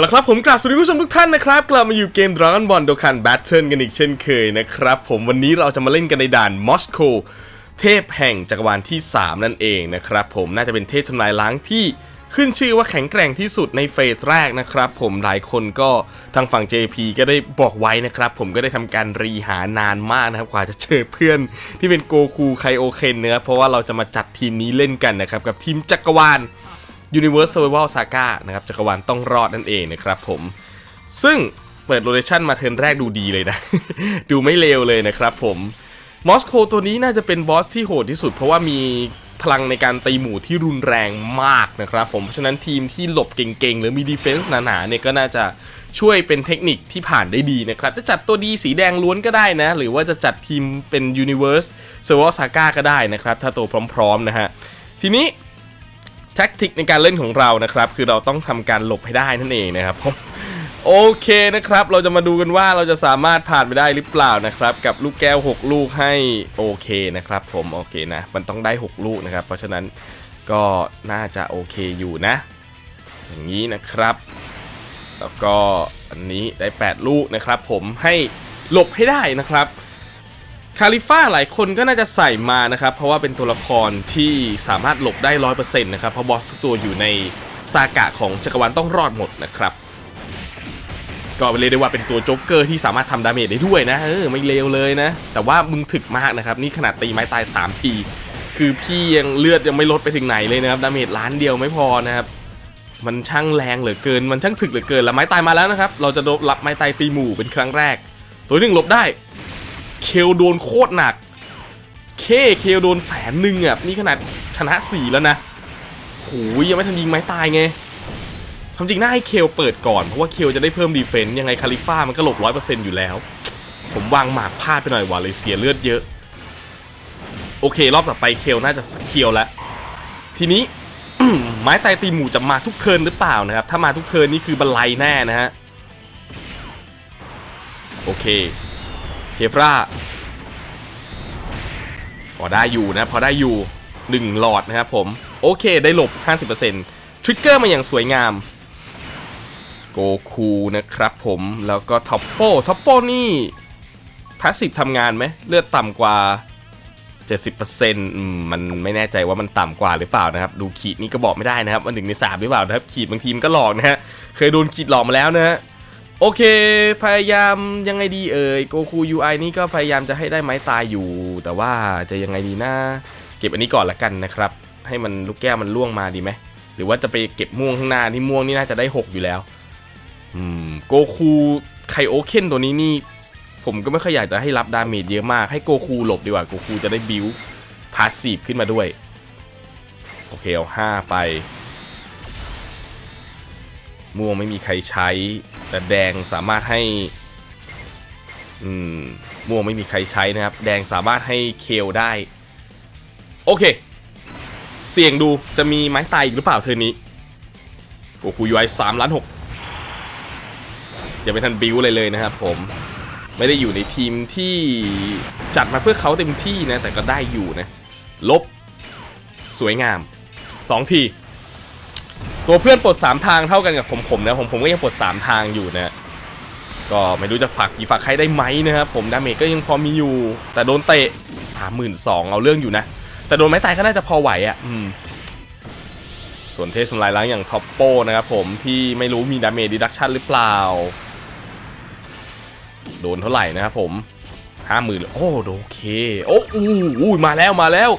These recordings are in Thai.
เอาละครับผมกราบสวัสดีผู้ชมทุกท่านนะครับกลับมาอยู่เกม Dragon Ball Dokkan Battle กันอีกเช่นเคยนะครับ ผมวันนี้เราจะมาเล่นกันในด่านมอสโกเทพแห่งจักรวาลที่ 3 นั่นเองนะครับผมน่าจะเป็นเทพทำลายล้างที่ขึ้นชื่อว่าแข็งแกร่งที่สุดในเฟสแรกนะครับผมหลายคนก็ทางฝั่ง JP ก็ได้บอกไว้นะครับผมก็ได้ทำการรีหานานมากนะครับกว่าจะเจอเพื่อนที่เป็นโกคูไคโอเคนนะครับเพราะว่าเราจะมาจัดทีมนี้เล่นกันนะครับกับทีมจักรวาล Universe Survival Saga นะครับจักรวาลต้องรอดนั่นเองนะครับผมซึ่งเปิดโลเคชั่นมาเทิร์นแรกดูดีเลยนะ ดูไม่เลวเลยนะครับผมมอสโกตัวนี้น่าจะเป็นบอสที่โหดที่สุด เพราะว่ามีพลังในการตีหมู่ที่รุนแรงมากนะครับผม เพราะฉะนั้นทีมที่หลบเก่งๆ หรือมีดีเฟนส์หนาๆเนี่ยก็น่าจะช่วยเป็นเทคนิคที่ผ่านได้ดีนะครับ จะจัดตัวดีสีแดงล้วนก็ได้นะ หรือว่าจะจัดทีมเป็น Universe Survival Saga ก็ได้นะครับ ถ้าตัวพร้อมๆนะฮะ ทีนี้ ท็กติกในการเล่นของเรานะครับ คือเราต้องทำการหลบให้ได้นั่นเองนะครับผมโอเคนะครับ เราจะมาดูกันว่าเราจะสามารถผ่านไปได้หรือเปล่านะครับ กับลูกแก้ว 6 ลูกให้โอเคนะครับ ผมโอเคนะ มันต้องได้ 6 ลูกนะครับ เพราะฉะนั้นก็น่าจะโอเคอยู่นะ อย่างนี้นะครับ แล้วก็อันนี้ได้ 8 ลูกนะครับ ผมให้หลบให้ได้นะครับ คาลิฟ่าหลายคนก็น่าจะใส่มานะครับ เพราะว่าเป็นตัวละครที่สามารถหลบได้ร้อยเปอร์เซ็นต์นะครับ เพราะบอสทุกตัวอยู่ในซากะของจักรวาลต้องรอดหมดนะครับ ก็เรียกได้ว่าเป็นตัวโจ๊กเกอร์ที่สามารถทำดาเมจได้ด้วยนะ เออ ไม่เลวเลยนะ แต่ว่ามึงถึกมากนะครับ นี่ขนาดตีไม้ตาย 3 ที คือพี่ยังเลือดยังไม่ลดไปถึงไหนเลยนะครับ ดาเมจล้านเดียวไม่พอนะครับ มันช่างแรงเหลือเกิน มันช่างถึกเหลือเกิน แล้วไม้ตายมาแล้วนะครับ เราจะรับไม้ตายตีหมู่เป็นครั้งแรก ตัวหนึ่งหลบได้ เคลโดนโคตรหนัก เคเคลโดนแสนหนึ่งอะนี่ขนาดชนะสี่แล้วนะโหยยังไม่ทันยิงไม้ตายไงความจริงน่าให้เคลเปิดก่อนเพราะว่าเคลจะได้เพิ่มดีเฟนต์ยังไงคาลิฟ่ามันก็หลบร้อยเปอร์เซ็นต์อยู่แล้ว ผมวางหมากพลาดไปหน่อยว่ะเลยเสียเลือดเยอะ โอเค รอบต่อไปเคลน่าจะเคลแล้วทีนี้ไม้ตายตีหมู่จะมาทุกเทินหรือเปล่านะครับ ถ้ามาทุกเทินนี่คือบันไลแน่นะฮะ โอเค เคฟราพอได้อยู่นะ พอได้อยู่ 1 หลอดนะครับผม โอเคได้หลบ 50%ทริกเกอร์มาอย่างสวยงาม โกคูนะครับผมแล้วก็ท็อปโปท็อปโปนี่พาสซีฟทำงานไหมเลือดต่ำกว่า 70%อืมมันไม่แน่ใจว่ามันต่ำกว่าหรือเปล่านะครับ ดูขีดนี่ก็บอกไม่ได้นะครับมันหนึ่งในสามหรือเปล่านะครับ ขีดบางทีมนก็หลอกนะฮะเคยโดนขีดหลอกมาแล้วนะฮะ โอเค พยายามยังไงดีเอ่ยโกคู UI นี่ก็พยายามจะให้ได้ไม้ตายอยู่ แต่ว่าจะยังไงดีนะ เก็บอันนี้ก่อนละกันนะครับ ให้มันลูกแก้วมันล่วงมาดีไหม หรือว่าจะไปเก็บม่วงข้างหน้าที่ม่วงนี่น่าจะได้ 6 อยู่แล้วอืมโกคูไคโอเคนตัวนี้นี่ ผมก็ไม่ค่อยอยากจะให้รับดาเมจเยอะมาก ให้โกคูหลบดีกว่าโกคูจะได้บิวพาสซีฟขึ้นมาด้วย โอเคเอา5ไปม่วงไม่มีใครใช้ แต่แดงสามารถให้อืมม่วงไม่มีใครใช้นะครับ แดงสามารถให้เคลได้ โอเค เสี่ยงดูจะมีไม้ตายอีกหรือเปล่าเทอนี้โกคูยูไอสามล้านหกอยังไม่ทันบิวเลยเลยนะครับผมไม่ได้อยู่ในทีมที่จัดมาเพื่อเขาเต็มที่นะ แต่ก็ได้อยู่นะ ลบ สวยงาม 2 ที ตัวเพื่อนปลด3ทางเท่ากันกับผมผมนะผมผมก็ยังปลด3ทางอยู่นะก็ไม่รู้จะฝากกี่ฝากใครได้ไหมนะครับผมดาเมจก็ยังพอมีอยู่ แต่โดนเตะ32,000เอาเรื่องอยู่นะ แต่โดนไม้ตายก็น่าจะพอไหวอะ่ะอืมส่วนเทสทำลายล้างอย่างท็อปโป้นะครับผมที่ไม่รู้มีดาเมจดีดักชันหรือเปล่า โดนเท่าไหร่นะครับผมห้าหมื่นโอ้โอเค โอ้อู้อู้มาแล้วมาแล้ว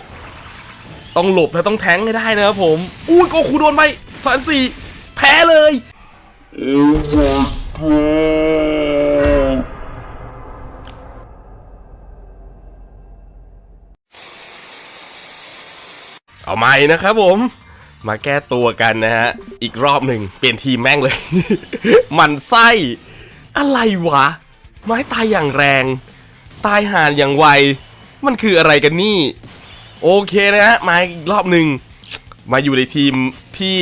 ต้องหลบและต้องแทงให้ได้นะครับผม อุ้ยโกคูโดนไป สามสี่แพ้เลยเอาใหม่นะครับผม มาแก้ตัวกันนะฮะ อีกรอบหนึ่งเปลี่ยนทีมแม่งเลย มันไส้ อะไรวะ ไม้ตายอย่างแรง ตายห่านอย่างไว มันคืออะไรกันนี่ โอเคนะฮะ มาอีกรอบหนึ่ง มาอยู่ในทีมที่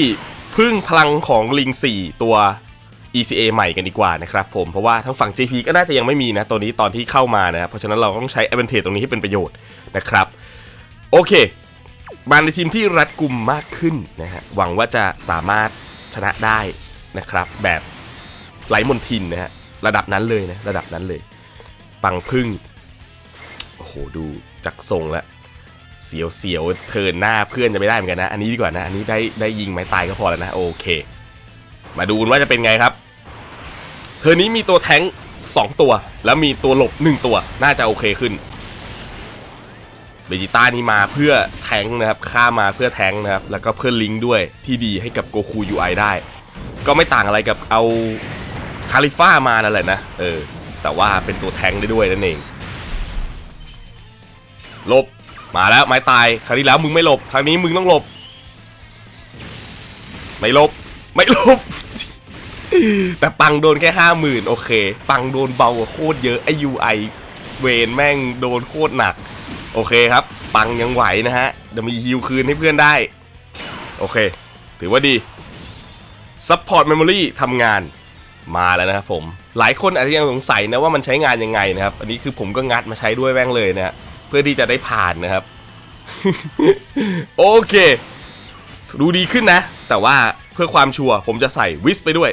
พึ่งพลังของลิง 4 ตัว ECA ใหม่กันดีกว่านะครับผม เพราะว่าทั้งฝั่ง JP ก็น่าจะยังไม่มีนะ ตัวนี้ตอนที่เข้ามานะครับเพราะฉะนั้นเราต้องใช้ advantage ตรงนี้ให้เป็นประโยชน์นะครับ โอเค มาในทีมที่รัดกุมมากขึ้นนะฮะ หวังว่าจะสามารถชนะได้นะครับ แบบไหลมนทินนะฮะ ระดับนั้นเลยนะ ระดับนั้นเลย ปังพึ่ง โอ้โห ดูจากทรงแล้ว เสียวเสียวๆเทินหน้าเพื่อนจะไม่ได้เหมือนกันนะ อันนี้ดีกว่านะ อันนี้ได้ได้ยิงไม้ตายก็พอแล้วนะ โอเค มาดูว่าจะเป็นไงครับเทอนนี้มีตัวแท้งสองตัว แล้วมีตัวหลบหนึ่งตัว น่าจะโอเคขึ้นเบจิต้านี่มาเพื่อแทงนะครับฆ่ามาเพื่อแทงนะครับ แล้วก็เพื่อลิงก์ด้วยที่ดีให้กับโกคู UI ได้ ก็ไม่ต่างอะไรกับเอาคาลิฟ่ามานั่นแหละนะ เออ แต่ว่าเป็นตัวแทงได้ด้วยนั่นเองหลบ มาแล้วไม้ตายครั้งที่แล้วมึงไม่หลบครั้งนี้มึงต้องหลบ ไม่หลบ ไม่หลบ แต่ปังโดนแค่ห้าหมื่นโอเค ปังโดนเบากว่าโคตรเยอะไอ UI เวนแม่งโดนโคตรหนัก โอเคครับ ปังยังไหวนะฮะเดี๋ยวมีฮิวคืนให้เพื่อนได้ โอเค ถือว่าดี Support Memory ทำงานมาแล้วนะครับผม หลายคนอาจจะยังสงสัยนะว่ามันใช้งานยังไงนะครับ อันนี้คือผมก็งัดมาใช้ด้วยแม่งเลยนะฮะ เพื่อที่จะได้ผ่านนะครับ โอเค ดูดีขึ้นนะ แต่ว่าเพื่อความชัวร์ผมจะใส่วิสไปด้วย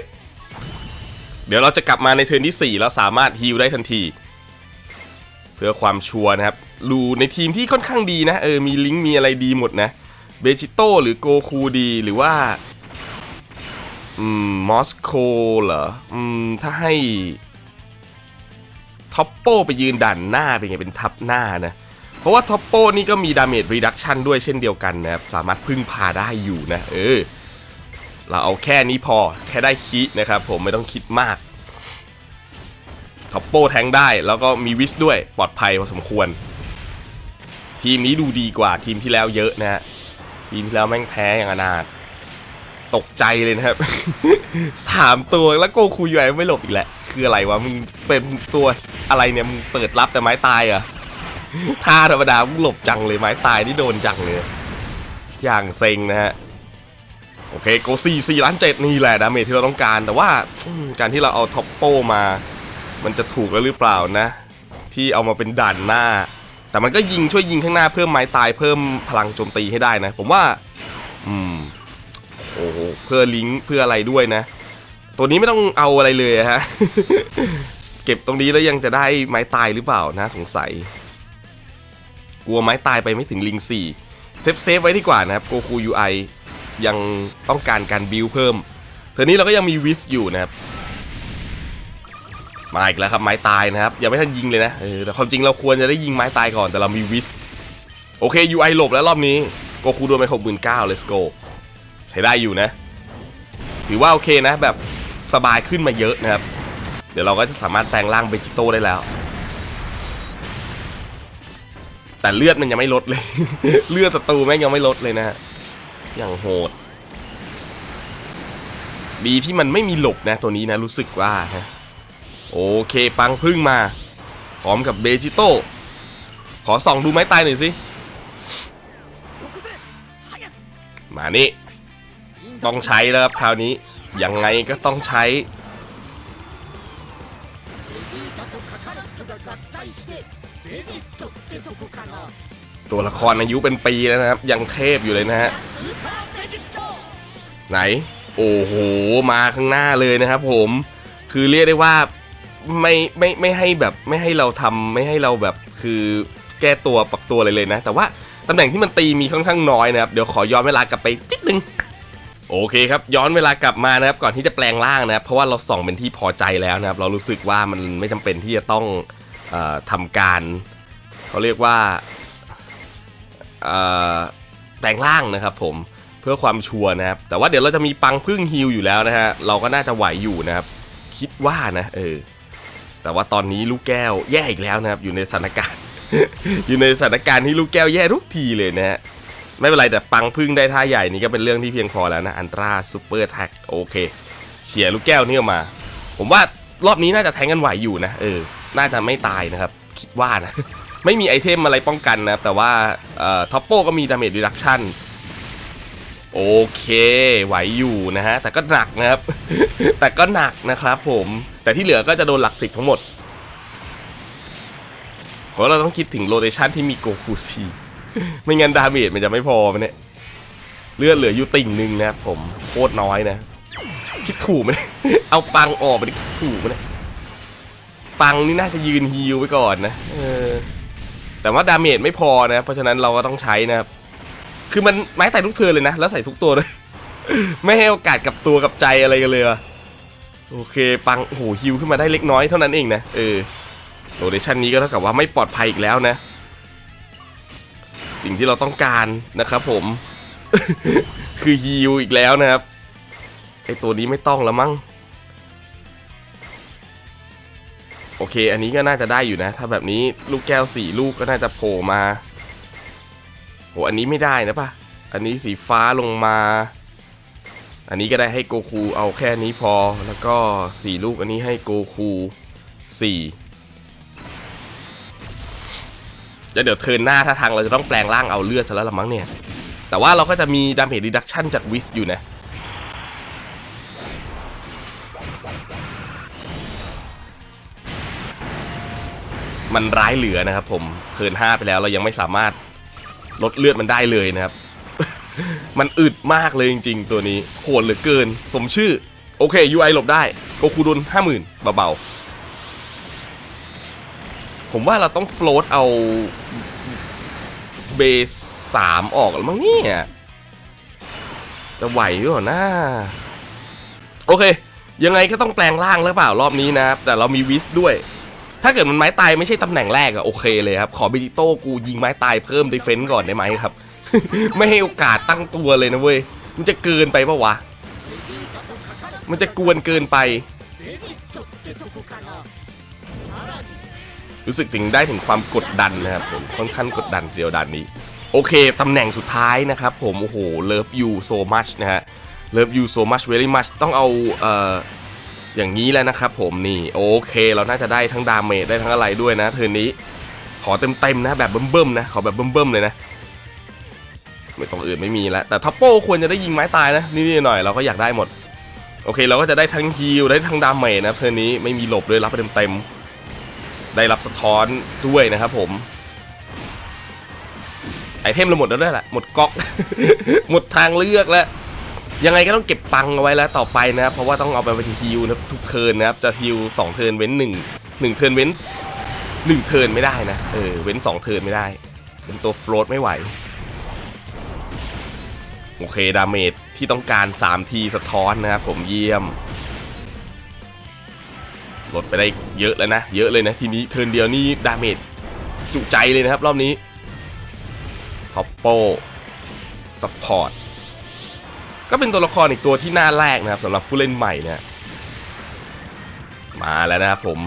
เดี๋ยวเราจะกลับมาในเทิร์นที่ 4 แล้วสามารถฮิลได้ทันที เพื่อความชัวร์นะครับดูในทีมที่ค่อนข้างดีนะ เออ มีลิงก์มีอะไรดีหมดนะเบจิโต้หรือโกคูดีหรือว่าอืมมอสโกเหรออืมถ้าให้ท็อปโปไปยืนด่านหน้าเป็นไงเป็นทับหน้านะ เพราะว่าท็อปโป้นี่ก็มีดาเมจรีดักชันด้วยเช่นเดียวกันนะครับ สามารถพึ่งพาได้อยู่นะ เออ เราเอาแค่นี้พอแค่ได้คินะครับ ผมไม่ต้องคิดมากท็อปโป้แทงได้แล้วก็มีวิสด้วยปลอดภัยพอสมควร ทีมนี้ดูดีกว่าทีมที่แล้วเยอะนะฮะทีมที่แล้วแม่งแพ้อย่างอนาถตกใจเลยนะครับสามตัวแล้วโกคูยูไอไม่หลบอีกแหละ คืออะไรวะ มึงเป็นตัวอะไรเนี่ย มึงเปิดรับแต่ไม้ตายเหรอ ท่าธรรมดาหลบจังเลยไม้ตายนี่โดนจังเลย อย่างเซ็งนะฮะ โอเคโกสี่สี่ล้านเจ็ดนี่แหละดาเมจที่เราต้องการ แต่ว่าการที่เราเอาท็อปโปมา มันจะถูกแล้วหรือเปล่านะ ที่เอามาเป็นด่านหน้า แต่มันก็ยิงช่วยยิงข้างหน้าเพิ่มไม้ตายเพิ่มพลังโจมตีให้ได้นะ ผมว่า อืมโอ้โหเพื่อลิงก์เพื่ออะไรด้วยนะ ตัวนี้ไม่ต้องเอาอะไรเลยฮะ เก็บตรงนี้แล้วยังจะได้ไม้ตายหรือเปล่านะสงสัย กลัวไม้ตายไปไม่ถึงลิงสี่เซฟเซฟไว้ดีกว่านะครับโกคูยูไอยังต้องการการบิวเพิ่มเทอนี้เราก็ยังมีวิสอยู่นะครับมาอีกแล้วครับไม้ตายนะครับยังไม่ทันยิงเลยนะเออแต่ความจริงเราควรจะได้ยิงไม้ตายก่อนแต่เรามีวิสโอเค UI หลบแล้วรอบนี้โกคูโดนไปหกหมื่นเก้า let's go ใช้ได้อยู่นะ ถือว่าโอเคนะแบบสบายขึ้นมาเยอะนะครับ เดี๋ยวเราก็จะสามารถแปลงร่างเบจิโต้ได้แล้ว แต่เลือดมันยังไม่ลดเลย เลือดศัตรูแม่งยังไม่ลดเลยนะฮะอย่างโหดดีที่มันไม่มีหลบนะตัวนี้นะรู้สึกว่าฮะโอเคปังพึ่งมา พร้อมกับเบจิโต้ขอส่องดูไม้ตายหน่อยสิ มานี่ ต้องใช้แล้วครับคราวนี้ ยังไงก็ต้องใช้ ตัวละครอายุเป็นปีแล้วนะครับ ยังเทพอยู่เลยนะฮะไหน โอ้โห มาข้างหน้าเลยนะครับ ผม คือเรียกได้ว่าไม่ไม่ไม่ให้แบบไม่ให้เราทำไม่ให้เราแบบคือแก้ตัวปรับตัวอะไรเลยนะ แต่ว่าตำแหน่งที่มันตีมีค่อนข้างน้อยนะครับ เดี๋ยวขอย้อนเวลากลับไปจิดนึงโอเคครับย้อนเวลากลับมานะครับก่อนที่จะแปลงร่างนะครับเพราะว่าเราส่องเป็นที่พอใจแล้วนะครับ เรารู้สึกว่ามันไม่จำเป็นที่จะต้อง ทำการเขาเรียกว่าเอ่อแปลงร่างนะครับผมเพื่อความชัวร์นะครับ แต่ว่าเดี๋ยวเราจะมีปังพึ่งฮิลอยู่แล้วนะฮะเราก็น่าจะไหวอยู่นะครับ คิดว่านะเออแต่ว่าตอนนี้ลูกแก้วแย่อีกแล้วนะครับ อยู่ในสถานการณ์ อยู่ในสถานการณ์ที่ลูกแก้วแย่ทุกทีเลยนะฮะไม่เป็นไรแต่ปังพึ่งได้ท่าใหญ่นี่ก็เป็นเรื่องที่เพียงพอแล้วนะอันตราซูเปอร์แท็กโอเคเขี่ยลูกแก้วนี่ออกมา ผมว่ารอบนี้น่าจะแทงกันไหวอยู่นะเออ น่าจะไม่ตายนะครับ คิดว่านะ ไม่มีไอเทมอะไรป้องกันนะครับ แต่ว่าท็อปโป้ก็มีดาเมจรีดักชั่นโอเค ไหวอยู่นะฮะ แต่ก็หนักนะครับ แต่ก็หนักนะครับผม แต่ที่เหลือก็จะโดนหลักสิบทั้งหมด เพราะเราต้องคิดถึงโรเตชันที่มีโกคูซีไม่งั้นดาเมจมันจะไม่พอมันเนี่ย เลือดเหลืออยู่ติ่งหนึ่งนะครับผม โคตรน้อยนะ คิดถูกไหมเอาปังออกไปคิดถูกไหมเนี่ย ปังนี่น่าจะยืนฮิลไว้ก่อนนะเออแต่ว่าดาเมจไม่พอนะ เพราะฉะนั้นเราก็ต้องใช้นะครับคือมันไม้ใส่ทุกเทิร์นเลยนะ แล้วใส่ทุกตัวเลย ไม่ให้โอกาสกับตัวกับใจอะไรกันเลยวะโอเค ปังโอ้โหฮิลขึ้นมาได้เล็กน้อยเท่านั้นเองนะเออโรเดชันนี้ก็เท่ากับว่าไม่ปลอดภัยอีกแล้วนะ สิ่งที่เราต้องการนะครับผม คือฮิลอีกแล้วนะครับไอตัวนี้ไม่ต้องแล้วมั้ง โอเค อันนี้ก็น่าจะได้อยู่นะ ถ้าแบบนี้ลูกแก้วสี่ลูกก็น่าจะโผล่มาโหอันนี้ไม่ได้นะปะอันนี้สีฟ้าลงมา อันนี้ก็ได้ให้โกคูเอาแค่นี้พอ แล้วก็สี่ลูกอันนี้ให้โกคูสี่แล้วเดี๋ยวเทินหน้าถ้าทางเราจะต้องแปลงร่างเอาเลือดซะแล้วละมั้งเนี่ย แต่ว่าเราก็จะมีดาเมจรีดักชั่นจากวิสอยู่นะ มันร้ายเหลือนะครับ ผมเทินห้าไปแล้วเรายังไม่สามารถลดเลือดมันได้เลยนะครับ มันอึดมากเลยจริง ๆ ตัวนี้โหดเหลือเกิน สมชื่อ โอเค UI หลบได้โกคูโดนห้าหมื่นเบาๆ ผมว่าเราต้องโฟลตเอาเบสสามออกแล้วมั้งเนี่ยจะไหวหรือเปล่านะโอเค ยังไงก็ต้องแปลงร่างแล้วเปล่ารอบนี้นะครับแต่เรามีวิสด้วย ถ้าเกิดมันไม้ตายไม่ใช่ตำแหน่งแรกอะโอเคเลยครับ ขอบิจิโต้กูยิงไม้ตายเพิ่มดีเฟนต์ก่อนได้ไหมครับ ไม่ให้โอกาสตั้งตัวเลยนะเว้ย มันจะเกินไปปะวะ มันจะกวนเกินไป รู้สึกถึงได้ถึงความกดดันนะครับผมค่อนข้างกดดันเดียวดันนี้ โอเคตำแหน่งสุดท้ายนะครับผม โอ้โห love you so much นะฮะ love you so much very much ต้องเอาเอ่อ อย่างนี้แล้วนะครับผมนี่โอเคเราน่าจะได้ทั้งดาเมจได้ทั้งอะไรด้วยนะเทิร์นนี้ ขอเต็มๆนะแบบเบิ่มๆนะขอแบบเบิ่มๆเลยนะไม่ต้องอื่นไม่มีแล้วแต่ทัพโป้ควรจะได้ยิงไม้ตายนะนี่ๆหน่อยเราก็อยากได้หมด โอเคเราก็จะได้ทั้งฮีลได้ทั้งดาเมจนะเทิร์นนี้ไม่มีหลบด้วยรับไปเต็มๆได้รับสะท้อนด้วยนะครับผมไอเทมเราหมดแล้วด้วยแหละหมดก๊อกหมดทางเลือกแล้ว ยังไงก็ต้องเก็บปังเอาไว้แล้วต่อไปนะครับเพราะว่าต้องเอาไปเป็นฮิลนะทุกเทิร์นนะครับจะฮิลสองเทิร์นเว้นหนึ่งหนึ่งเทิร์นเว้นหนึ่งเทิร์นไม่ได้นะเออเว้นสองเทิร์นไม่ได้เป็นตัวโฟลตไม่ไหวโอเคดาเมจที่ต้องการ 3 ทีสะท้อนนะครับผมเยี่ยมลดไปได้เยอะแล้วนะ เยอะเลยนะ ทีนี้เทิร์นเดียวนี่ดาเมจจุใจเลยนะครับ รอบนี้ท็อปโปซัพพอร์ต ก็เป็นตัวละครอีกตัวที่น่าแรกนะครับสำหรับผู้เล่นใหม่เนี่ยมาแล้วนะครับผม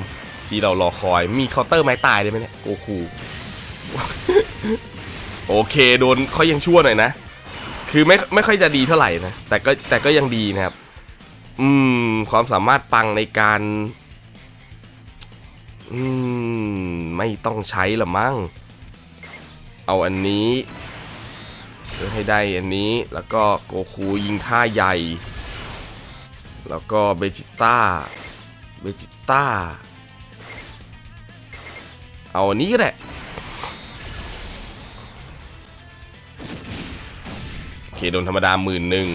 ที่เรารอคอยมีเคาน์เตอร์ไม้ตายได้ไหมเนี่ยโกคูโอเคโดนเขายังชั่วหน่อยนะ คือไม่ไม่ค่อยจะดีเท่าไหร่นะแต่ก็แต่ก็ยังดีนะครับ อืม ความสามารถปังในการ อืม ไม่ต้องใช้ละมั้งเอาอันนี้ พื่อให้ได้อันนี้แล้วก็โกคูยิงท่าใหญ่ แล้วก็เบจิต้าเบจิต้าเอาอันนี้ก็ได้โอเคโดนธรรมดาหมื่นหนึ่ง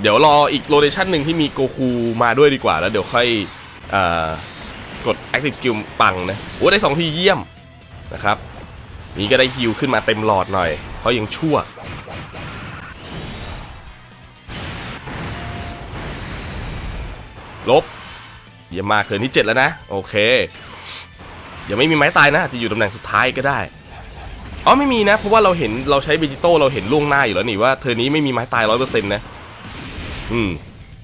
เดี๋ยวรออีกโรเ t ชันหนึ่งที่มีโกคูมาด้วยดีกว่า แล้วเดี๋ยวค่อยอกด Active Skill ปังนะ โอ้ได้ 2 ทีเยี่ยมนะครับ นี่ก็ได้ฮิลขึ้นมาเต็มหลอดหน่อยเขายังชั่ว ลบยี่ยมาเทิร์นที่ 7 แล้วนะ โอเค ยังไม่มีไม้ตายนะ จะอยู่ตำแหน่งสุดท้ายก็ได้อ๋อไม่มีนะ เพราะว่าเราเห็นเราใช้เบจิโต้เราเห็นล่วงหน้าอยู่แล้วนี่ว่าเทอร์นี้ไม่มีไม้ตายร้อยเปอร์เซ็นต์นะ อืม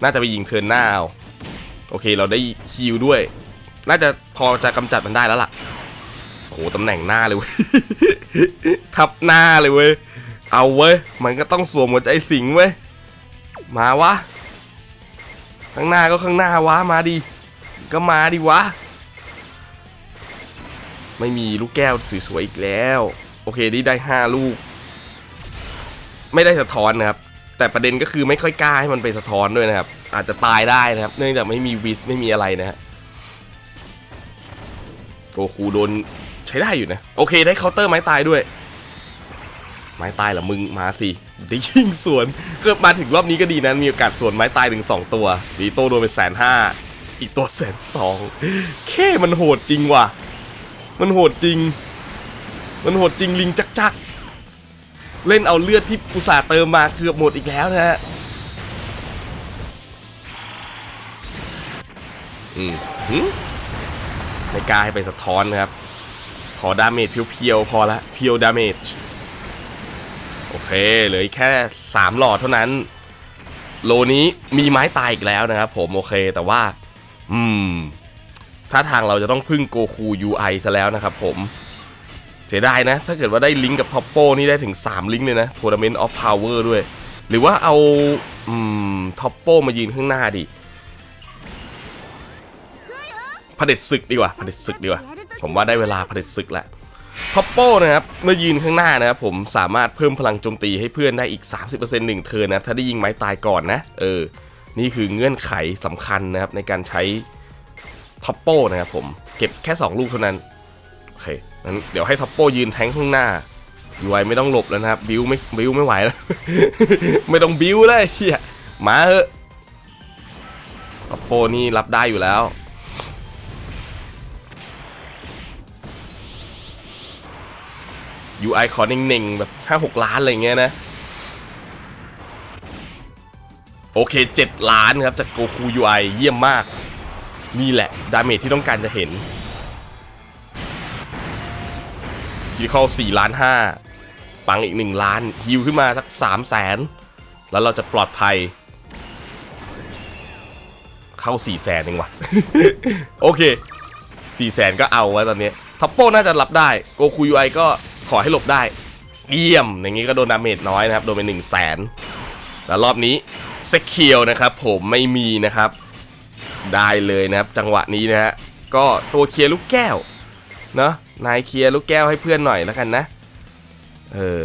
น่าจะไปยิงเทิร์นหน้าเอาโอเคเราได้ฮิลด้วย น่าจะพอจะกำจัดมันได้แล้วล่ะ ตำแหน่งหน้าเลยเว้ย ทับหน้าเลยเว้ย เอาเว้ย มันก็ต้องสวมหัวใจสิงเว้ย มาวะ ข้างหน้าก็ข้างหน้าวะ มาดิ ก็มาดิวะ ไม่มีลูกแก้วสวยๆอีกแล้ว โอเคนี่ได้ 5 ลูก ไม่ได้สะท้อนนะครับ แต่ประเด็นก็คือไม่ค่อยกล้าให้มันไปสะท้อนด้วยนะครับ อาจจะตายได้นะครับ เนื่องจากไม่มีวิสไม่มีอะไรนะฮะโกคูโดน ใช้ได้อยู่นะ โอเคได้เคาน์เตอร์ไม้ตายด้วย ไม้ตายเหรอมึงมาสิได้ยิงสวนก็มาถึงรอบนี้ก็ดีนะ มีโอกาสสวนไม้ตายถึง2ตัวดีโต้โดนไปแสนห้าอีกตัวแสนสองแค่มันโหดจริงว่ะ มันโหดจริง มันโหดจริงลิงจักจักเล่นเอาเลือดที่อุตส่าห์เติมมาเกือบหมดอีกแล้วนะฮะอืมหึไม่กล้าให้ไปสะท้อนนะครับ ขอดาเมจเพียวๆพอละเพียวดาเมจโอเคเหลือแค่ 3 หลอดเท่านั้น โลนี้มีไม้ตายอีกแล้วนะครับผมโอเคแต่ว่า อืมถ้าทางเราจะต้องพึ่งโกคู UI ซะแล้วนะครับผม เสียดายนะ ถ้าเกิดว่าได้ลิงก์กับท็อปโป้นี่ได้ถึง 3 ลิงก์เลยนะ Tournament of Power ด้วย หรือว่าเอาอืมท็อปโปมายืนข้างหน้าดิเผด็จศึกดีกว่าเผด็จศึกดีกว่า ผมว่าได้เวลาผด็จศึกแล้วท็อปโป้นะครับเมื่อยืนข้างหน้านะครับผมสามารถเพิ่มพลังโจมตีให้เพื่อนได้อีก 30%หนึ่งเทิร์นนะถ้าได้ยิงไม้ตายก่อนนะ เออ นี่คือเงื่อนไขสำคัญนะครับในการใช้ท็อปโป้นะครับผมเก็บแค่ 2 ลูกเท่านั้น โอเคงั้นเดี๋ยวให้ท็อปโป้ยืนแทงข้างหน้ายูไอไม่ต้องหลบแล้วนะครับบิวไม่บิวไม่ไหวแล้ว ไม่ต้องบิวเลยเฮียมาเถอะท็อปโป้นี่รับได้อยู่แล้ว UI ขอเน่งๆ แบบ5-6ล้านอะไรเงี้ยนะ โอเค7ล้านครับจากโกคู UI เยี่ยมมาก นี่แหละ ดาเมจที่ต้องการจะเห็นคิดเข้า4ล้าน5ปังอีก1ล้านฮิวขึ้นมาสัก3แสนแล้วเราจะปลอดภัย เข้า4แสนเองวะโอเค4แสนก็เอาไว้ตอนนี้ท็อปโป้น่าจะรับได้โกคู UI ก็ ขอให้หลบได้ เยี่ยม อย่างนี้ก็โดนดาเมจน้อยนะครับ โดนไป1 0 0 0 0แสนแล้วรอบนี้เซคเคียวนะครับ ผมไม่มีนะครับ ได้เลยนะครับ จังหวะนี้นะฮะ ก็ตัวเคลียร์ลูกแก้ว เนาะนายเคลียร์ลูกแก้วให้เพื่อนหน่อยแล้วกันนะ เออ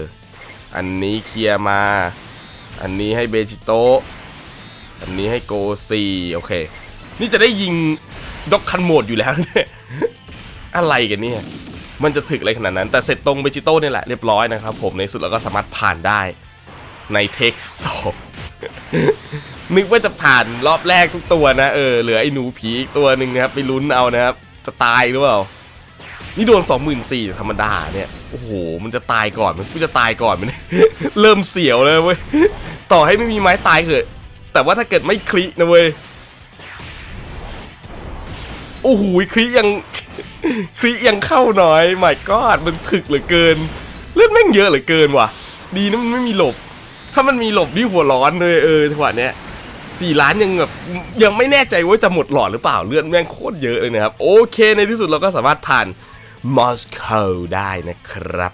อันนี้เคลียร์มา อันนี้ให้เบจิโตอันนี้ให้โกซีโอเค นี่จะได้ยิงด็อกคันโหมดอยู่แล้วเนี่ย อะไรกันเนี่ย มันจะถึกอะไรขนาดนั้น แต่เสร็จตรงเบจิโต้เนี่ยแหละเรียบร้อยนะครับผมในสุดเราก็สามารถผ่านได้ในเทคสองนึกว่าจะผ่านรอบแรกทุกตัวนะเออเหลือไอ้หนูผีอีกตัวหนึ่งนะครับไปลุ้นเอานะครับ จะตายหรือเปล่านี่โดน24,000ธรรมดาเนี่ย โอ้โห มันจะตายก่อนมันกูจะตายก่อนมัน เริ่มเสียวเลยเว้ย ต่อให้ไม่มีไม้ตายเถอะแต่ว่าถ้าเกิดไม่คลินะเว้ย โอ้โหคลิยัง คลิยังเข้าน้อยไม่ก็มันถึกเหลือเกิน เลือดแม่งเยอะเหลือเกินว่ะ ดีนะมันไม่มีหลบ ถ้ามันมีหลบนี่หัวร้อนเลยเออจังหวะเนี้ยสี่ล้านยังแบบยังไม่แน่ใจว่าจะหมดหลอดหรือเปล่าเลือดแม่งโคตรเยอะเลยนะครับ โอเคในที่สุดเราก็สามารถผ่านมอสโกได้นะครับ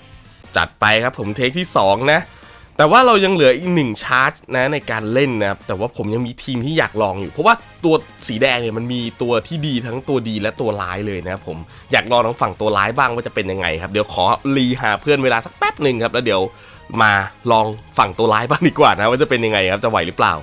จัดไปครับผมเทคที่ 2 นะ แต่ว่าเรายังเหลืออีกหนึ่งชาร์จนะในการเล่นนะครับแต่ว่าผมยังมีทีมที่อยากลองอยู่ เพราะว่าตัวสีแดงเนี่ยมันมีตัวที่ดีทั้งตัวดีและตัวร้ายเลยนะครับผมอยากลองทั้งฝั่งตัวร้ายบ้างว่าจะเป็นยังไงครับเดี๋ยวขอรีหาเพื่อนเวลาสักแป๊บหนึ่งครับแล้วเดี๋ยวมาลองฝั่งตัวร้ายบ้างดีกว่านะว่าจะเป็นยังไงครับจะไหวหรือเปล่า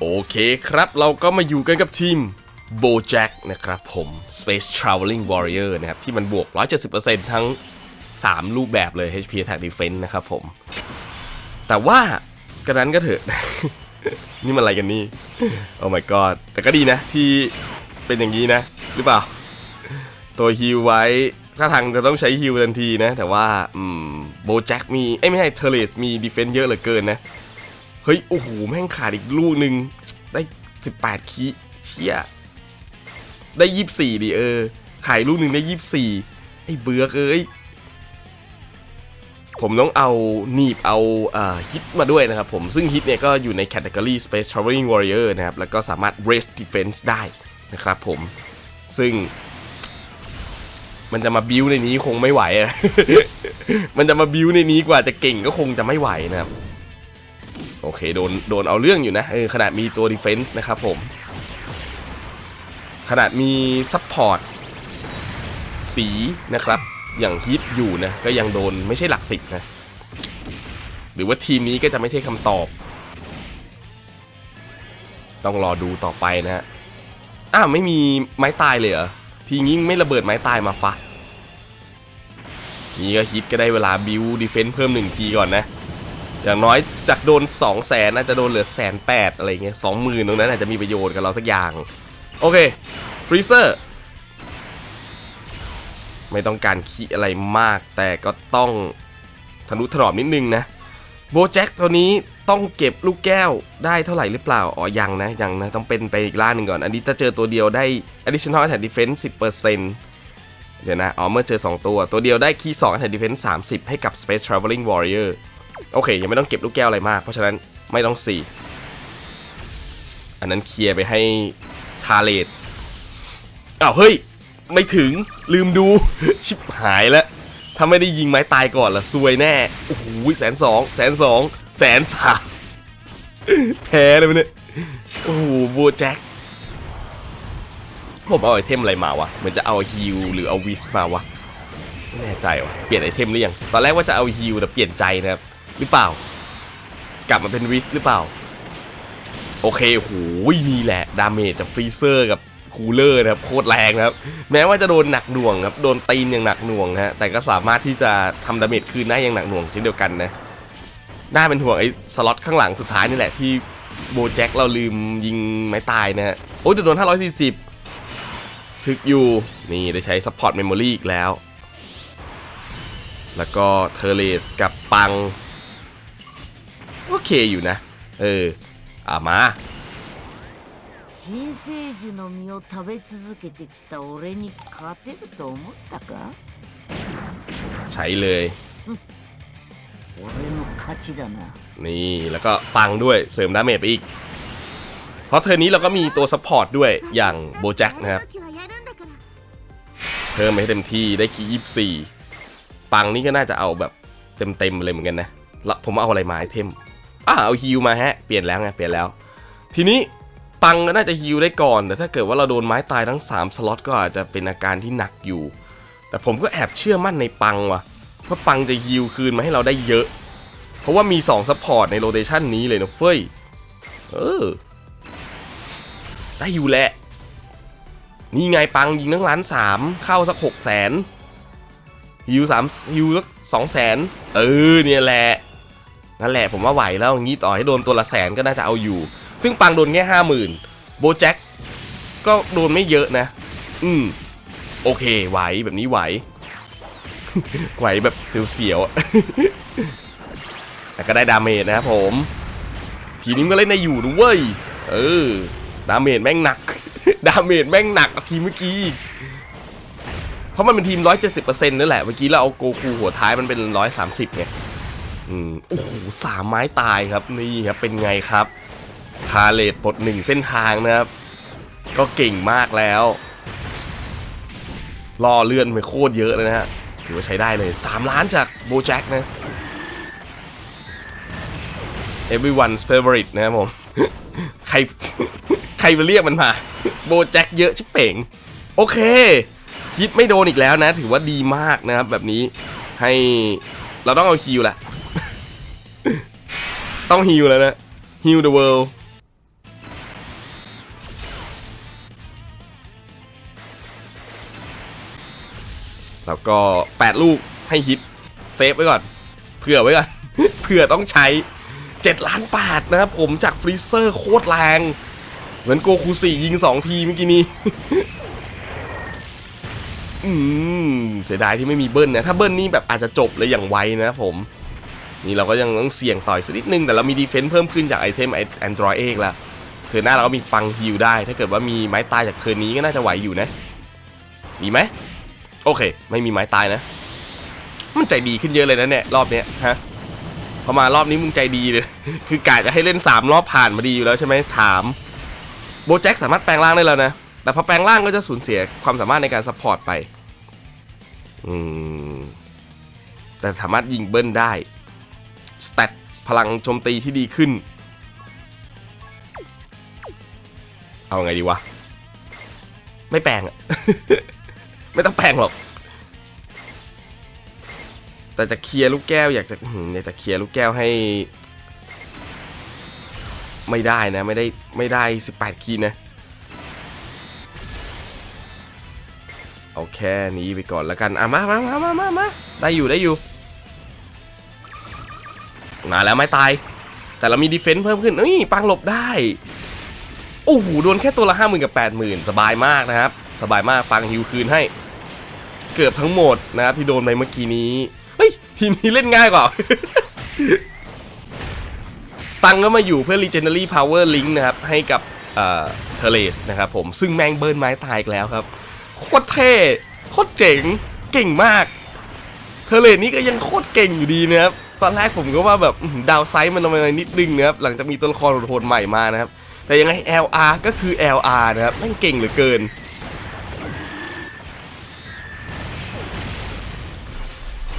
โอเคครับเราก็มาอยู่กันกับทีม BoJack นะครับผม Space Traveling Warrior นะครับ ที่มันบวก 170%ทั้ง 3 รูปแบบเลย HP Attack Defense นะครับผม แต่ว่ากระนั้นก็เถอะ นี่มันอะไรกันนี่ โอ้ my god แต่ก็ดีนะที่เป็นอย่างนี้นะ หรือเปล่า ตัวฮิวไว้ถ้าทางจะต้องใช้ฮิวทันทีนะ แต่ว่าอืมโบแจ็คมี เอ้ไม่ใช่เทเลสมีดีเฟนซ์เยอะเหลือเกินนะ เฮ้ย โอ้โห แม่งขาดอีกลูกหนึ่งได้ 18คีเชี่ยได้ 24 ดิเออขายลูกหนึ่งได้ 24 ไอ้เบือกเอ้ย ผมต้องเอาหนีบเอาฮิตมาด้วยนะครับผม ซึ่งฮิตเนี่ยก็อยู่ในแคตตากรี Space Traveling Warrior นะครับ แล้วก็สามารถ Race Defense ได้นะครับผม ซึ่งมันจะมาบิวในนี้คงไม่ไหวอะมันจะมาบิวในนี้กว่าจะเก่งก็คงจะไม่ไหวนะครับ โอเคโดนโดนเอาเรื่องอยู่นะเออขนาดมีตัวดีเฟนส์นะครับผมขนาดมีซัพพอร์ตสีนะครับ อย่างฮิตอยู่นะ ก็ยังโดนไม่ใช่หลักสิบนะ หรือว่าทีมนี้ก็จะไม่ใช่คำตอบ ต้องรอดูต่อไปนะฮะอ้าวไม่มีไม้ตายเลยเหรอ ทีงี้ไม่ระเบิดไม้ตายมาฟะนี่ก็ฮิตก็ได้เวลาบิวดีเฟนส์เพิ่มหนึ่งทีก่อนนะ อย่างน้อยจากโดน 2 0 0แสนอาจจะโดนเหลือแสนแปดอะไรเงี้ยสองหมื่นตรงนั้นอาจจะมีประโยชน์กับเราสักอย่าง โอเคฟรีเซอร์ไม่ต้องการขี้อะไรมาก แต่ก็ต้องทนุถนอมนิดนึงนะโบแจ็คตัวนี้ต้องเก็บลูกแก้วได้เท่าไหร่หรือเปล่า อ๋อ ยังนะ ยังนะ ต้องเป็นไปอีกล่าหนึ่งก่อน อันนี้จะเจอตัวเดียวได้ additional attack defense 10%เดี๋ยวนะ อ๋อ เมื่อเจอ 2 ตัว ตัวเดียวได้คีย์2 attack defense 30 ให้กับ space traveling warrior โอเค ยังไม่ต้องเก็บลูกแก้วอะไรมาก เพราะฉะนั้นไม่ต้อง4อันนั้นเคลียร์ไปให้ทาเลตอ้าวเฮ้ย ไม่ถึงลืมดู ชิบหายแล้ว ถ้าไม่ได้ยิงไม้ตายก่อนละซวยแน่ โอ้โหแสนสองแสนสองแสนสามแพ้เลยมันเนี่ย โอ้โหบัวแจ็คผมเอาไอเทมอะไรมาวะ เหมือนจะเอาฮิลหรือเอาวิสมาวะไม่แน่ใจวะเปลี่ยนไอเทมหรือยัง ตอนแรกว่าจะเอาฮิลแต่เปลี่ยนใจนะครับ หรือเปล่า กลับมาเป็นวิสหรือเปล่า โอเคโหนี่แหละ ดาเมจจากฟรีเซอร์กับคูลเลอร์นะครับ โคตรแรงนะครับ แม้ว่าจะโดนหนักหน่วงครับ โดนตีนอย่างหนักหน่วงฮะ แต่ก็สามารถที่จะทำดาเมจคืนได้อย่างหนักหน่วงเช่นเดียวกันนะ น่าเป็นห่วงไอ้สล็อตข้างหลังสุดท้ายนี่แหละที่โบแจ็คเราลืมยิงไม้ตายนะฮะ โอ้ยโดน 540 ถึกอยู่ นี่ได้ใช้ซัพพอร์ตเมมโมรีอีกแล้ว แล้วก็เทเลสกับปัง โอเคอยู่นะ เออ อ่ะมา 新生児の実を食べ続けてきた俺に勝てると思ったか ใช้เลย 俺の勝ちだな นี่แล้วก็ปังด้วยเสริมดาเมจไปอีก เพราะเทอร์นี้เราก็มีตัวซัพพอร์ตด้วยอย่างโบแจ็คนะครับ 時はやるんだから เพิ่มไปให้เต็มที่ได้คียี่สี่ปังนี่ก็น่าจะเอาแบบเต็มๆเลยเหมือนกันนะแล้วผมเอาอะไรมาไอเทม อ่าเอาฮิวมาฮะ เปลี่ยนแล้วไงเปลี่ยนแล้ว ทีนี้ปังก็น่าจะฮิวได้ก่อน แต่ถ้าเกิดว่าเราโดนไม้ตายทั้ง 3 สล็อตก็อาจจะเป็นอาการที่หนักอยู่ แต่ผมก็แอบเชื่อมั่นในปังว่ะเพราะปังจะฮิวคืนมาให้เราได้เยอะ เพราะว่ามี2ซัพพอร์ตในโรเตชันนี้เลยนะเฟ้ย เออ ได้อยู่แหละ นี่ไงปังยิงทั้งล้านสามเข้าสักหกแสนฮิวสามฮิวสักสองแสนเออเนี่ยแหละ นั่นแหละผมว่าไหวแล้วอย่างนี้ต่อให้โดนตัวละแสนก็น่าจะเอาอยู่ ซึ่งปังโดนแค่ห้าหมื่นโบแจ็คก็โดนไม่เยอะนะ อืม โอเค ไหวแบบนี้ไหว ไหวแบบเสียวๆแต่ก็ได้ดาเมจนะครับผม ทีนี้ก็เล่นได้อยู่นะเว้ย เออ ดาเมจแม่งหนัก ดาเมจแม่งหนักทีเมื่อกี้อีกเพราะมันเป็นทีม 170%นั่นแหละ เมื่อกี้เราเอาโกคูหัวท้ายมันเป็น 130ไง อืมโอ้โหสามไม้ตายครับนี่ครับเป็นไงครับคาเลตปลดหนึ่งเส้นทางนะครับ ก็เก่งมากแล้วล่อเลื่อนไปโคตรเยอะเลยนะฮะถือว่าใช้ได้เลย 3 ล้านจากโบแจ็คนะ everyone's favorite นะครับผม ใคร ใครมาเรียกมันมา โบแจ็คเยอะชิบเป่ง โอเค ฮิตไม่โดนอีกแล้วนะ ถือว่าดีมากนะครับแบบนี้ให้เราต้องเอาฮิวแหละ ต้องฮิวแล้วนะฮิว the world แล้วก็ 8 ลูกให้ฮิตเซฟไว้ก่อน เผื่อไว้ก่อน เผื่อต้องใช้ 7 ล้านบาทนะครับผมจากฟรีเซอร์โคตรแรง เหมือนโกคูสี่ยิง 2 ทีเมื่อกี้นี้ อืม เสียดายที่ไม่มีเบิ้ลนะ ถ้าเบิ้ลนี่แบบอาจจะจบเลยอย่างไวนะครับผม นี่เราก็ยังต้องเสี่ยงต่อยสักนิดนึง แต่เรามีดีเฟนซ์เพิ่มขึ้นจากไอเทมไอแอนดรอยเอกละเธอหน้าเราก็มีปังฮิวได้ ถ้าเกิดว่ามีไม้ตายจากเธอนี้ก็น่าจะไหวอยู่นะ มีไหมโอเค ไม่มีไม้ตายนะ มันใจดีขึ้นเยอะเลยนะเนี่ยรอบเนี้ยฮะพอมารอบนี้มึงใจดีเลย คือกะจะให้เล่น 3 รอบผ่านมาดีอยู่แล้วใช่ไหมถาม โบแจ็คสามารถแปลงร่างได้แล้วนะ แต่พอแปลงร่างก็จะสูญเสียความสามารถในการซัพพอร์ตไป อืม แต่สามารถยิงเบิ้ลได้ สเตตพลังโจมตีที่ดีขึ้น เอาไงดีวะ ไม่แปลงอะไม่ต้องแปลงหรอก แต่จะเคลียร์ลูกแก้วอยากจะอยากจะเคลียร์ลูกแก้วให้ ไม่ได้นะ ไม่ได้ไม่ได้ 18 คีย์นะเอาแค่นี้ไปก่อนแล้วกัน อะมามามามามาได้อยู่ได้อยู่ มาแล้วไม่ตาย แต่เรามีดีเฟนซ์เพิ่มขึ้นเอ้ยปังหลบได้โอ้โหโดนแค่ตัวละห้าหมื่นกับแปดหมื่นสบายมากนะครับ สบายมากปังฮิวคืนให้ เกือบทั้งหมดนะครับที่โดนไปเมื่อกี้นี้เฮ้ยทีนี้เล่นง่ายกว่าตังก็มาอยู่เพื่อ Legendary Power Link นะครับ ให้กับเอ่อเทเลสนะครับผมซึ่งแมงเบิร์นไม้ตายอีกแล้วครับ โคตรเท่โคตรเจ๋ง เก่งมาก เทเลสนี่ก็ยังโคตรเก่งอยู่ดีนะครับ ตอนแรกผมก็ว่าแบบดาวไซด์มันลงมานิดนึงนะครับหลังจากมีตัวละครโหดใหม่มานะครับ แต่ยังไง LR ก็คือ LR นะครับแม่งเก่งเหลือเกิน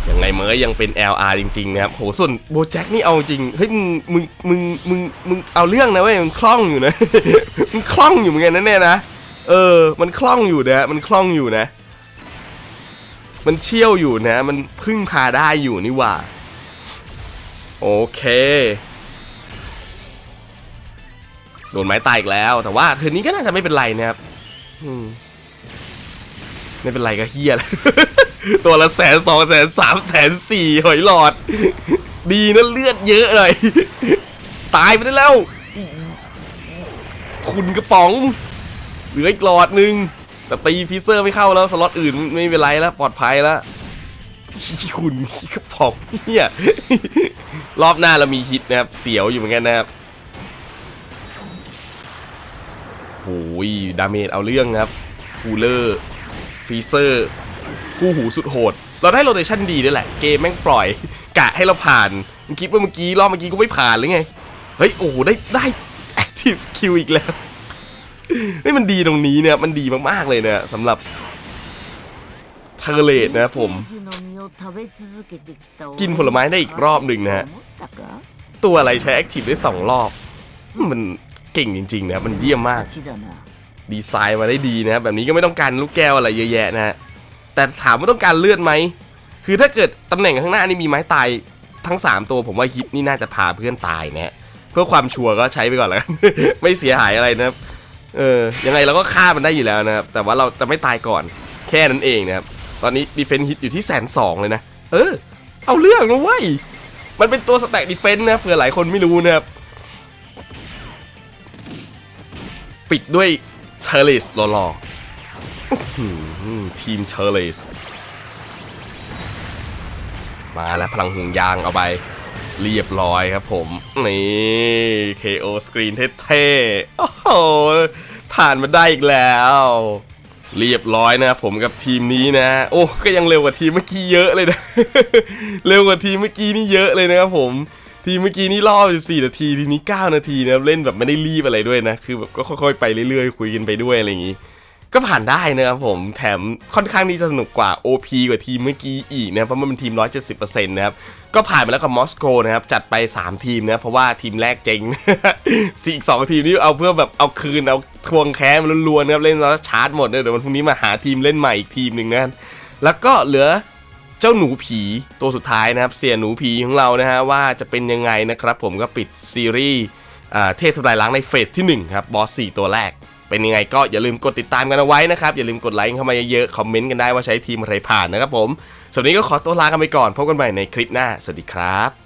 ยังไงมันก็ยังเป็น LR จริงๆนะครับโหส่วนโบแจ็คนี่เอาจริงเฮ้ยมึงมึงมึงมึงมึงเอาเรื่องนะเว้ยมันคล่องอยู่นะมันคล่องอยู่เหมือนกันนะเนี่ยนะเออ มันคล่องอยู่นะมันคล่องอยู่นะ มันเชี่ยวอยู่นะ มันพึ่งพาได้อยู่นี่หว่า โอเค โดนไม้ตายอีกแล้ว แต่ว่าเทอนนี้ก็น่าจะไม่เป็นไรนะครับไม่เป็นไรก็เฮียแล้วตัวละแสนสองแสนสามแสนสี่หอยหลอด ดีนะเลือดเยอะเลย ตายไปได้แล้ว คุณกระป๋อง เหลืออีกหลอดหนึ่งแต่ตีฟิเซอร์ไม่เข้าแล้ว สล็อตอื่นไม่เป็นไรแล้ว ปลอดภัยแล้ว คุณกระป๋องเฮียรอบหน้าเรามีฮิตนะครับ เสียวอยู่เหมือนกันนะครับโอ้ยดาเมจเอาเรื่องครับคูลเลอร์ฟีเซอร์คู่หูสุดโหด เราได้โรเตชันดีด้วยแหละ เกมแม่งปล่อย กะให้เราผ่านมึงคิดว่าเมื่อกี้รอบเมื่อกี้ก็ไม่ผ่านหรือไง เฮ้ย โอ้ได้ได้ Active Skill อีกแล้วเฮ้ยมันดีตรงนี้เนี่ย มันดีมาก ๆ เลยเนี่ยสำหรับเทเลตนะครับผม กินผลไม้ได้อีกรอบหนึ่งนะฮะ ตัวอะไรใช้แอคทีฟได้สองรอบ มันเก่งจริงๆนะ มันเยี่ยมมาก ดีไซน์มาได้ดีนะ แบบนี้ก็ไม่ต้องการลูกแก้วอะไรเยอะแยะนะแต่ถามว่าต้องการเลือดไหม คือถ้าเกิดตำแหน่งข้างหน้านี่มีไม้ตายทั้ง 3 ตัวผมว่าฮิตนี่น่าจะพาเพื่อนตายนะเพื่อความชัวร์ก็ใช้ไปก่อนแล้วไม่เสียหายอะไรนะเออ ยังไงเราก็ฆ่ามันได้อยู่แล้วนะครับ แต่ว่าเราจะไม่ตายก่อน แค่นั้นเองนะครับ ตอนนี้ดีเฟน s ์ฮิตอยู่ที่แสนสองเลยนะ เออ เอาเรื่องนะเว้ย มันเป็นตัวสแต็กดีเฟน s ์นะเผื่อหลายคนไม่รู้นะครับ ปิดด้วยเทเลสรอรออื้อหือทีมเทอร์ลสมาแล้วพลังห่วงยางเอาไป เรียบร้อยครับผม นี่ KO สกรีนเท่ๆ โอ้โห ผ่านมาได้อีกแล้ว เรียบร้อยนะครับผมกับทีมนี้นะ โอ้ก็ยังเร็วกว่าทีมเมื่อกี้เยอะเลยนะ เร็วกว่าทีมเมื่อกี้นี่เยอะเลยนะครับผมทีมเมื่อกี้นี่รอบ14นาทีทีนี้ 9 นาทีนะครับเล่นแบบไม่ได้รีบอะไรด้วยนะ คือแบบก็ค่อยๆไปเรื่อยๆ คุยกันไปด้วยอะไรอย่างนี้ ก็ผ่านได้นะครับผมแถมค่อนข้างที่จะสนุกกว่า OP กว่าทีมเมื่อกี้อีกนะเพราะมันเป็นทีม 170%นะครับก็ผ่านไปแล้วกับมอสโกนะครับจัดไป 3 ทีมนะเพราะว่าทีมแรกเจ๊งสี่อีกสองทีมนี่เอาเพื่อแบบเอาคืนเอาทวงแค้นล้วนๆนะครับเล่นแล้วชาร์จหมดเลยเดี๋ยววันพรุ่งนี้มาหาทีมเล่นใหม่อีกทีมหนึ่งนะแล้วก็เหลือเจ้าหนูผีตัวสุดท้ายนะครับ เสียหนูผีของเรานะฮะว่าจะเป็นยังไงนะครับผมก็ปิดซีรีส์เทพทำลายล้างในเฟสที่1ครับบอส4ตัวแรก เป็นยังไงก็อย่าลืมกดติดตามกันเอาไว้นะครับ อย่าลืมกดไลค์เข้ามาเยอะๆ คอมเมนต์กันได้ว่าใช้ทีมอะไรผ่านนะครับผมสำหรับวันนี้ก็ขอตัวลากันไปก่อน พบกันใหม่ในคลิปหน้า สวัสดีครับ